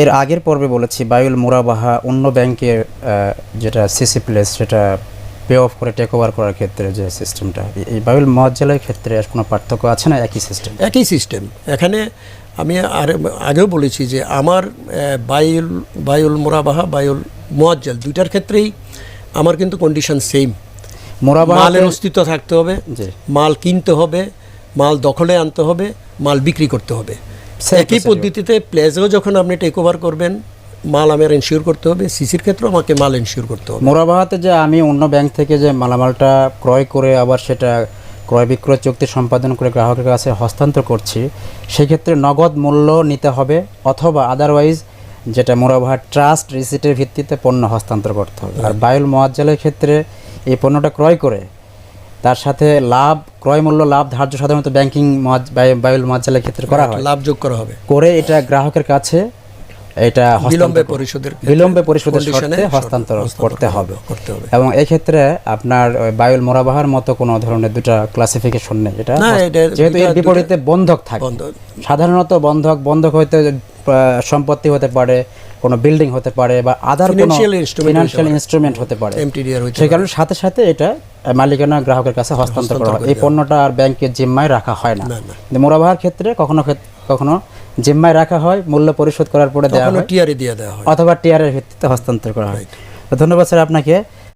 এর আগের পর্বে বলেছি বায়ুল মোরাবাহা অন্য ব্যাংকের যেটা সিসি প্লেস সেটা পে অফ করে টেক ওভার করার ক্ষেত্রে যে সিস্টেমটা এই বায়ুল মহাজ্জালের ক্ষেত্রে আর কোনো পার্থক্য আছে না? একই সিস্টেম একই সিস্টেম এখানে আমি আর আগেও বলেছি যে আমার বায়ুল বায়ুল মোরাবাহা বায়ুল মোয়াজ্জাল দুইটার ক্ষেত্রেই আমার কিন্তু কন্ডিশন সেম মোরাবাহা মালের অস্তিত্ব থাকতে হবে মাল কিনতে হবে মাল দখলে আনতে হবে মাল বিক্রি করতে হবে। একই পদ্ধতিতে প্লেজেও যখন আপনি টেক ওভার করবেন মাল আমার ইনশিওর করতে হবে। সিসির ক্ষেত্রেও আমাকে মাল ইনশিওর করতে হবে। মোরাবাহাতে যে আমি অন্য ব্যাংক থেকে যে মালামালটা ক্রয় করে আবার সেটা ক্রয় বিক্রয় চুক্তি সম্পাদন করে গ্রাহকের কাছে হস্তান্তর করছি সেক্ষেত্রে নগদ মূল্য নিতে হবে অথবা আদারওয়াইজ যেটা মোরাবাহার ট্রাস্ট রিসিটের ভিত্তিতে পণ্য হস্তান্তর করতে হবে। আর বায়ুল মোয়াজ্জালের ক্ষেত্রে এই পণ্যটা ক্রয় করে তার সাথে লাভ ক্রয় মূল্য লাভ ধার্য সাধারণত ব্যাংকিং বায়ুল মোয়াজ্জালের ক্ষেত্রে করা হয়। লাভ যোগ করা হবে। করে এটা গ্রাহকের কাছে এটা বিলম্বে পরিশোধের বিলম্বে পরিশোধের শর্তে হস্তান্তর করতে হবে। করতে হবে। এবং এই ক্ষেত্রে আপনার বায়ুল মোরাবাহার মতো কোনো ধরনের দুটা ক্লাসিফিকেশন নেই। এটা যেহেতু এর বিপরীতে বন্ধক থাকে। সাধারণত বন্ধক বন্ধক হইতে সম্পত্তি হতে পারে কোনো বিল্ডিং হতে পারে বা আদার কোনো ফিনান্সিয়াল ইনস্ট্রুমেন্ট হতে পারে। সেই কারণে সাথে সাথে এটা মালিকানা গ্রাহকের কাছে হস্তান্তর করা হয়। এই পণ্যটা আর ব্যাংকের জিম্মায় রাখা হয় না। মোরাবাহার ক্ষেত্রে কখনো কখনো জিম্মায় রাখা হয় মূল্য পরিশোধ করার পরে দেওয়া হয় দিয়ে দেওয়া হয়। অথবা টিআরের ভিত্তিতে হস্তান্তর করা হয়। তো ধন্যবাদ স্যার আপনাকে।